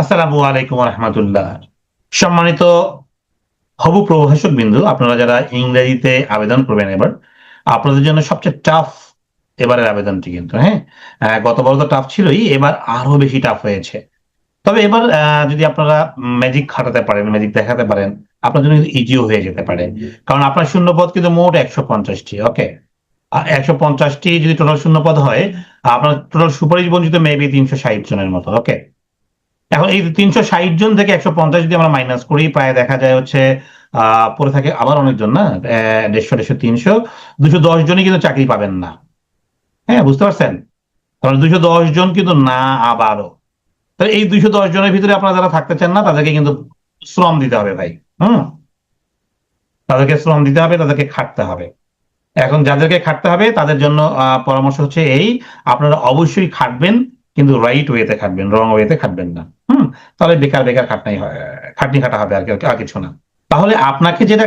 আসসালামু আলাইকুম রহমতুল্লাহ সম্মানিত হবু প্রভাষক বিন্দু, আপনারা যারা ইংরেজিতে আবেদন করবেন এবার, আপনাদের জন্য সবচেয়ে টাফ এবারের আবেদনটি কিন্তু হ্যাঁ? গতবার তো টাফ ছিলই, এবার আরও বেশি টাফ হয়েছে। তবে এবার যদি আপনারা ম্যাজিক খাটাতে পারেন ম্যাজিক দেখাতে পারেন, আপনার জন্য ইজিও হয়ে যেতে পারে। কারণ আপনার শূন্যপদ কিন্তু মোট একশো পঞ্চাশটি ওকে একশো পঞ্চাশটি যদি টোটাল শূন্যপদ হয়, আপনার টোটাল সুপারিশ বঞ্চিত মেবি তিনশো ষাট জনের মতো ওকে এখন এই তিনশো ষাট জন থেকে একশো পঞ্চাশ যদি আমরা মাইনাস করি, প্রায় দেখা যায় হচ্ছে পরে থাকে আবার অনেকজন না? দেড়শো দেড়শো, তিনশো। দুশো দশ জনই কিন্তু চাকরি পাবেন না। হ্যাঁ বুঝতে পারছেন? কারণ দুশো দশ জন কিন্তু না আবারও। তাহলে এই দুশো দশ জনের ভিতরে আপনারা যারা থাকতে চান না, তাদেরকে কিন্তু শ্রম দিতে হবে ভাই। হুম? তাদেরকে শ্রম দিতে হবে, তাদেরকে খাটতে হবে। এখন যাদেরকে খাটতে হবে, তাদের জন্য পরামর্শ হচ্ছে এই, আপনারা অবশ্যই খাটবেন। কিন্তু রাইট ওয়েতে খাটবেন রং ওয়েতে খাটবেন না। হুম? তাহলে বেকার বেকার খাটনাই খাটনি খাটা হবে আর কি আর কিছু না। তাহলে আপনাকে যেটা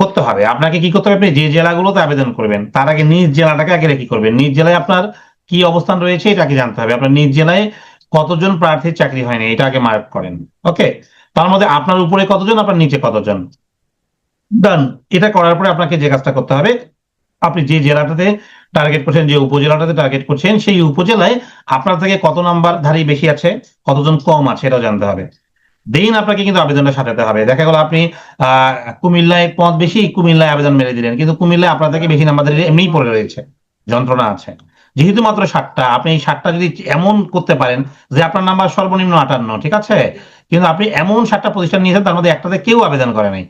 করতে হবে, আপনাকে কি করতে হবে? আপনি যে জেলাগুলোতে আবেদন করবেন, তার আগে নিজ জেলাটাকে আগে কি করবেন। নিজ জেলায় আপনার কি অবস্থান রয়েছে এটা আগে জানতে হবে। আপনার নিজ জেলায় কতজন প্রার্থীর চাকরি হয়নি এটা আগে মার্ক করেন। ওকে তার মধ্যে আপনার উপরে কতজন, আপনার নিচে কতজন? ডান এটা করার পরে আপনাকে যে কাজটা করতে হবে, আপনি যে জেলাটাতে টার্গেট করছেন যে উপজেলাটাতে টার্গেট করছেন, সেই উপজেলায় আপনার থেকে কত নাম্বার ধারী বেশি আছে, কতজন কম আছে এটাও জানতে হবে। দেন আপনাকে কিন্তু আবেদনটা সাজাতে হবে। দেখা গেল আপনি কুমিল্লায় পদ বেশি, কুমিল্লায় আবেদন মেরে দিলেন। কিন্তু কুমিল্লায় আপনার থেকে বেশি নাম্বার এমনিই পড়ে রয়েছে, যন্ত্রণা আছে। যেহেতু মাত্র ষাটটা আপনি এই ষাটটা যদি এমন করতে পারেন যে আপনার নাম্বার সর্বনিম্ন আটান্ন, ঠিক আছে? কিন্তু আপনি এমন ষাটটা প্রতিষ্ঠান নিয়েছেন, তার মধ্যে একটাতে কেউ আবেদন করে নাই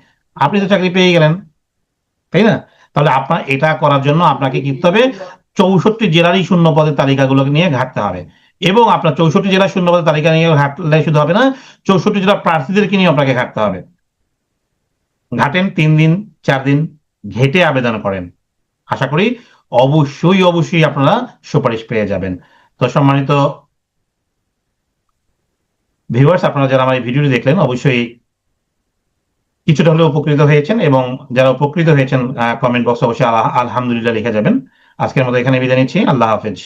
আপনি তো চাকরি পেয়ে গেলেন, তাই না? তাহলে আপনার এটা করার জন্য আপনাকে কি করতে হবে? চৌষট্টি জেলারই শূন্য পদের তালিকাগুলোকে নিয়ে ঘাটতে হবে। এবং আপনার চৌষট্টি জেলার শূন্য পদের তালিকা নিয়ে ঘাটলে শুধু হবে না, চৌষট্টি জেলার প্রার্থীদেরকে নিয়ে আপনাকে ঘাটতে হবে। ঘাটেন তিন দিন, চার দিন, ঘেটে আবেদন করেন। আশা করি অবশ্যই অবশ্যই আপনারা সুপারিশ পেয়ে যাবেন। তো সম্মানিত ভিউয়ার্স, আপনারা যারা আমার এই ভিডিওটি দেখলেন, অবশ্যই কিছুটা হলেও উপকৃত হয়েছেন এবং যারা উপকৃত হয়েছেন কমেন্ট বক্স অবশ্যই আলহামদুলিল্লাহ লিখে যাবেন। আজকের মতো এখানে বিদায় নিচ্ছি। আল্লাহ হাফেজ।